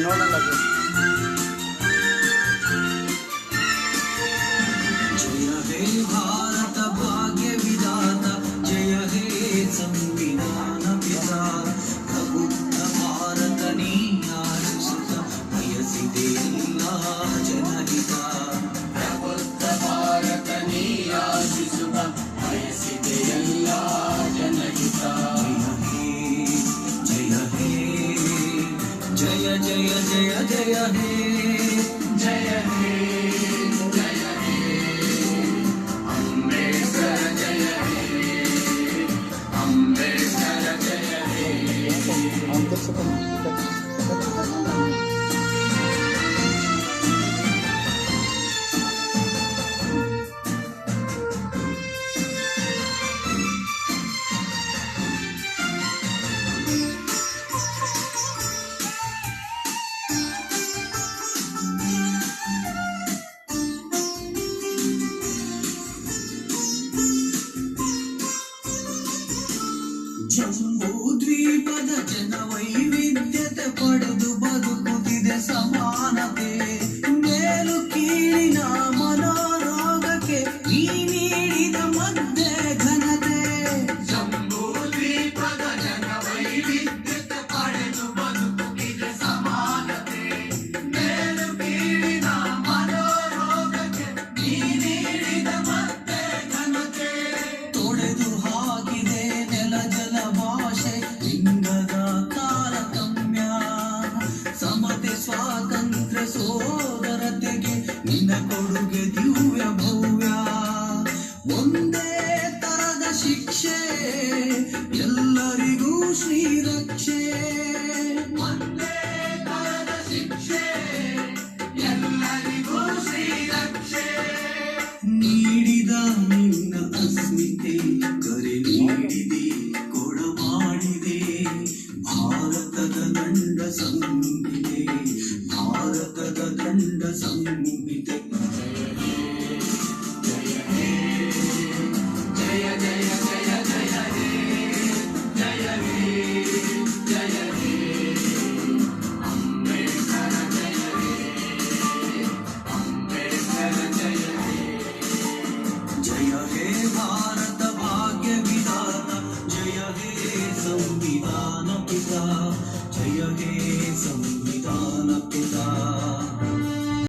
No. जय जय जय हे जय हे जय हे अम्बेडकर जय हे अम्बेडकर जय हे ಜನ ವೈವಿಧ್ಯತೆ ಪಡೆದು ಬದುಕುತ್ತಿದೆ ಸಮಾನತೆ. ಮೇಲು ಕೀಳಿನ ಸೋದರತೆಗೆ ನಿನ್ನ ಕೊಡುಗೆ ದಿವ್ಯ ಭವ್ಯ. ಒಂದೇ ತರದ ಶಿಕ್ಷೆ, ಎಲ್ಲರಿಗೂ ಶ್ರೀರಕ್ಷೆ. ಒಂದೇ ತರದ ಶಿಕ್ಷೆ, ಎಲ್ಲರಿಗೂ ಶ್ರೀರಕ್ಷೆ. ನೀಡಿದ ನಿನ್ನ ಅಸ್ಮಿತೆ ಕರೆ ನೀಡಿದೆ. and the sun will be. పిత జయ హే సంవిధాన పిత